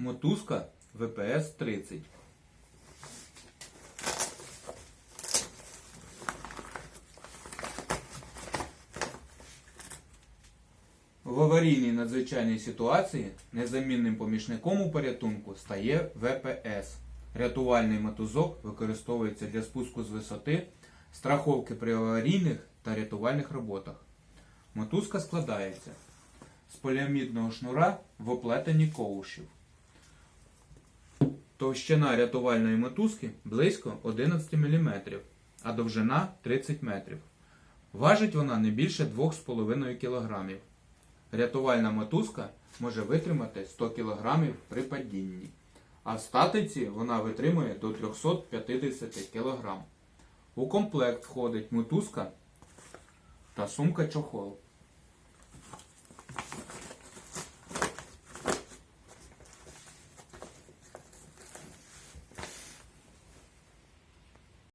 Мотузка ВПС-30. В аварійній надзвичайній ситуації незамінним помічником у порятунку стає ВПС. Рятувальний мотузок використовується для спуску з висоти, страховки при аварійних та рятувальних роботах. Мотузка складається з поліамідного шнура в оплетенні ковшів. Товщина рятувальної мотузки близько 11 мм, а довжина 30 метрів. Важить вона не більше 2,5 кг. Рятувальна мотузка може витримати 100 кг при падінні, а в статиці вона витримує до 350 кг. У комплект входить мотузка та сумка чохол.